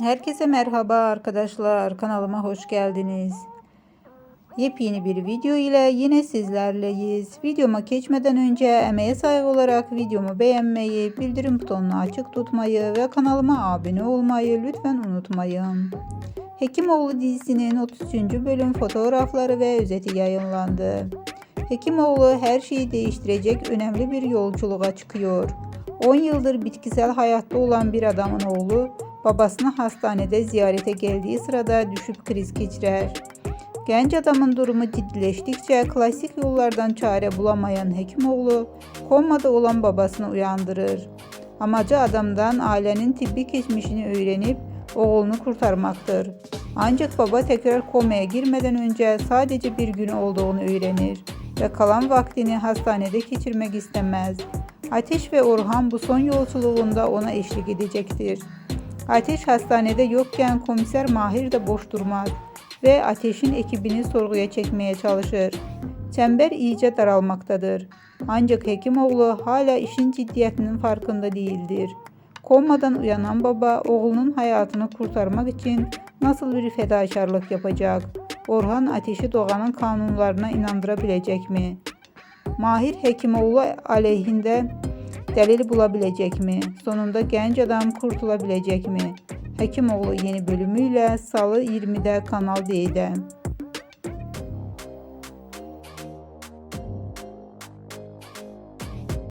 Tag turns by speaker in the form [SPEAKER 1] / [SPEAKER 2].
[SPEAKER 1] Herkese merhaba arkadaşlar. Kanalıma hoş geldiniz. Yepyeni bir video ile yine sizlerleyiz. Videoma geçmeden önce emeğe saygı olarak videomu beğenmeyi, bildirim butonunu açık tutmayı ve kanalıma abone olmayı lütfen unutmayın. Hekimoğlu dizisinin 33. bölüm fotoğrafları ve özeti yayınlandı. Hekimoğlu her şeyi değiştirecek önemli bir yolculuğa çıkıyor. 10 yıldır bitkisel hayatta olan bir adamın oğlu babasını hastanede ziyarete geldiği sırada düşüp kriz geçirer. Genç adamın durumu ciddileştikçe klasik yollardan çare bulamayan Hekimoğlu komada olan babasını uyandırır. Amacı adamdan ailenin tıbbi geçmişini öğrenip oğlunu kurtarmaktır. Ancak baba tekrar komaya girmeden önce sadece bir gün olduğunu öğrenir ve kalan vaktini hastanede geçirmek istemez. Ateş ve Orhan bu son yolculuğunda ona eşlik edecektir. Ateş hastanede yokken komiser Mahir de boş durmaz ve Ateş'in ekibini sorguya çekmeye çalışır. Çember iyice daralmaktadır. Ancak Hekimoğlu hala işin ciddiyetinin farkında değildir. Komadan uyanan baba oğlunun hayatını kurtarmak için nasıl bir fedakarlık yapacak? Orhan Ateş'i doğanın kanunlarına inandırabilecek mi? Mahir Hekimoğlu aleyhinde Dəlil bula biləcəkmi? Sonunda gənc adam qurtula biləcəkmi? Həkim oğlu yeni bölümü ilə salı 20-də Kanal D-də.